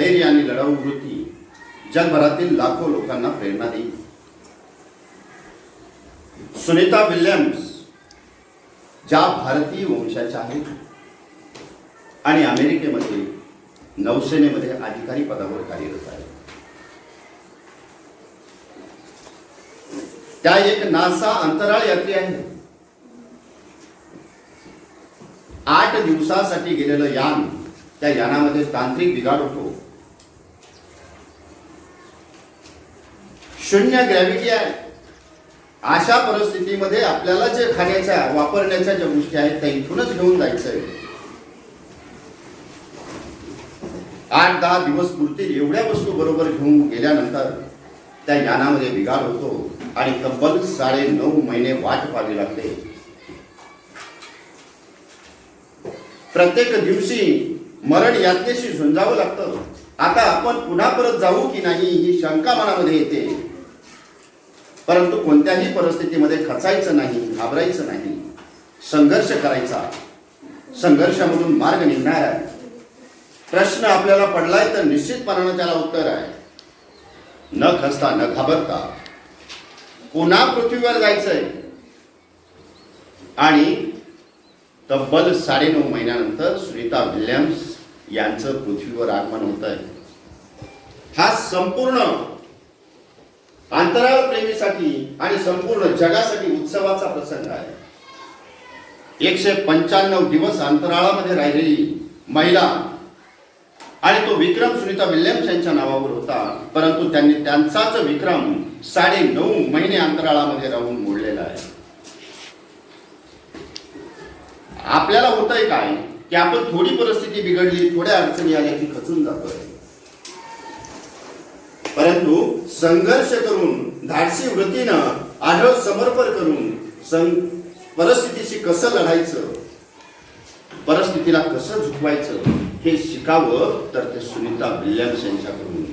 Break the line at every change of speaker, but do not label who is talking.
धैर्य आणि लढाऊ वृत्ती जगभरातील लाखो लोकांना प्रेरणा देईल. सुनीता विल्यम्स ज्या भारतीय वंशाच्या आहेत आणि अमेरिकेमध्ये नौसेनेमध्ये अधिकारी पदावर कार्यरत आहेत. त्या एक नासा अंतराळ यात्री आहे. आठ दिवसासाठी गेलेलं यान त्या यानामध्ये तांत्रिक बिघाड होतो. शून्य ग्रॅव्हिटी आहे. अशा परिस्थितीमध्ये आपल्याला जे खाण्याच्या वापरण्याच्या ज्या गोष्टी आहेत त्या इथूनच घेऊन जायचं आहे. आठ दहा दिवस पुरतील एवढ्या वस्तू बरोबर घेऊन गेल्यानंतर त्या यानामध्ये बिघाड होतो आणि तब्बल साडे नऊ महिने वाट पाहावी लागते. प्रत्येक दिवशी मरण यातनेशी झुंजावं लागतं. आता आपण पुन्हा परत जाऊ की नाही ही शंका मनामध्ये येते. परंतु कोणत्याही परिस्थितीमध्ये खचायचं नाही घाबरायचं नाही संघर्ष करायचा. संघर्षामधून मार्ग निघणार आहे. प्रश्न आपल्याला पडलाय तर निश्चितपणानं त्याला उत्तर आहे. न खचता न घाबरता. पुन्हा पृथ्वीवर जायचंय. आणि तब्बल साडेनऊ महिन्यानंतर सुनीता विल्यम्स यांचं पृथ्वीवर आगमन होत आहे हा संपूर्ण अंतराळ प्रेमीसाठी आणि संपूर्ण जगासाठी उत्सवाचा प्रसंग आहे. एकशे पंच्याण्णव दिवस अंतराळामध्ये राहिलेली महिला आणि तो विक्रम सुनीता विल्यम्स यांच्या नावावर होता. परंतु त्यांनी त्यांचाच विक्रम साडे नऊ महिने अंतराळामध्ये राहून मोडलेला आहे. आपल्याला होतंय काय? की आपण थोडी परिस्थिती बिघडली थोड्या अडचणी आल्या की खचून जातोय. परंतु संघर्ष करून धाडसी वृत्तीनं आढळ समर्पण करून सं परिस्थितीशी कसं लढायचं? परिस्थितीला कसं झुकवायचं? हे शिकावं तर ते सुनीता विल्यम्स यांच्याकडून